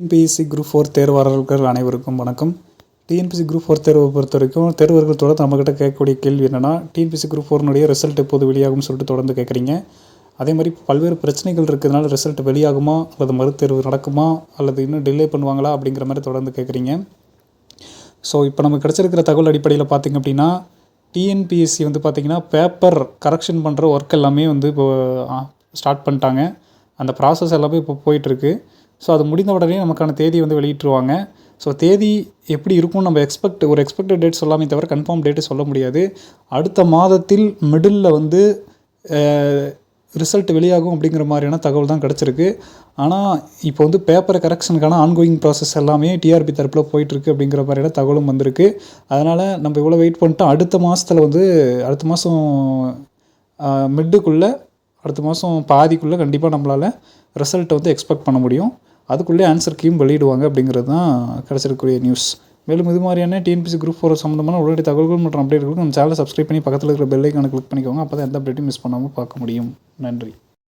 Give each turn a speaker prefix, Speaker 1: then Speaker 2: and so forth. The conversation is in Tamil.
Speaker 1: டிஎன்பிஎஸ்சி குரூப் ஃபோர் தேர்வாளர்கள் அனைவருக்கும் வணக்கம். டிஎன்பிஎஸ்சி குரூப் ஃபோர் தேர்வை பொறுத்த வரைக்கும் தேர்வர்கள் தொடர்ந்து நம்மக்கிட்ட கேட்கக்கூடிய கேள்வி என்னென்னா டிஎன்பிஎஸ்சி குரூப் ஃபோர்னுடைய ரிசல்ட் எப்போது வெளியாகும்னு சொல்லிட்டு தொடர்ந்து கேட்குறீங்க. அதே மாதிரி பல்வேறு பிரச்சனைகள் இருக்கிறதுனால ரிசல்ட் வெளியாகுமா அல்லது மறுதேர்வு நடக்குமா அல்லது இன்னும் டிலே பண்ணுவாங்களா அப்படிங்கிற மாதிரி தொடர்ந்து கேட்குறீங்க. ஸோ இப்போ நமக்கு கிடச்சிருக்கிற தகவல் அடிப்படையில் பார்த்திங்க அப்படின்னா டிஎன்பிஎஸ்சி வந்து பார்த்திங்கன்னா பேப்பர் கரெக்ஷன் பண்ணுற ஒர்க் எல்லாமே வந்து இப்போ ஸ்டார்ட் பண்ணிட்டாங்க. அந்த ப்ராசஸ் எல்லாமே இப்போ போயிட்டுருக்கு ஸோ அது முடிந்த உடனே நமக்கான தேதி வந்து வெளியிட்டுருவாங்க. ஸோ தேதி எப்படி இருக்கும்னு நம்ம எக்ஸ்பெக்ட் ஒரு எக்ஸ்பெக்டட் டேட் சொல்லாமே தவிர கன்ஃபார்ம் டேட்டு சொல்ல முடியாது. அடுத்த மாதத்தில் மிடில் வந்து ரிசல்ட் வெளியாகும் அப்படிங்கிற மாதிரியான தகவல் தான் கிடச்சிருக்கு. ஆனால் இப்போ வந்து பேப்பர் கரெக்ஷனுக்கான ஆன்கோயிங் ப்ராசஸ் எல்லாமே டிஆர்பி தரப்பில் போயிட்டுருக்கு அப்படிங்கிற மாதிரியான தகவலும் வந்திருக்கு. அதனால் நம்ம இவ்வளோ வெயிட் பண்ணிட்டோம் அடுத்த மாதத்தில் வந்து அடுத்த மாதம் மிட்டுக்குள்ளே அடுத்த மாதம் பாதிக்குள்ளே கண்டிப்பாக நம்மளால் ரிசல்ட்டை வந்து எக்ஸ்பெக்ட் பண்ண முடியும். அதுக்குள்ளே ஆன்சர் கீம் வெளியிடுவாங்க அப்படிங்கிறது தான் கிடச்சிருக்கக்கூடிய நியூஸ் மேலும் இது மாதிரியான டிஎன்பிசி குரூப் ஃபோர் சம்மந்தமான உடனடி தகவல்கள் மற்றும் அப்டேட்களுக்கு நம்ம சேனலை சப்ஸ்கிரைப் பண்ணி பக்கத்தில் இருக்கிற பெல் ஐக்கானை கிளிக் பண்ணிக்கோங்க. அப்போ தான் எந்த அப்டேட்டும் மிஸ் பண்ணாமல் பார்க்க முடியும். நன்றி.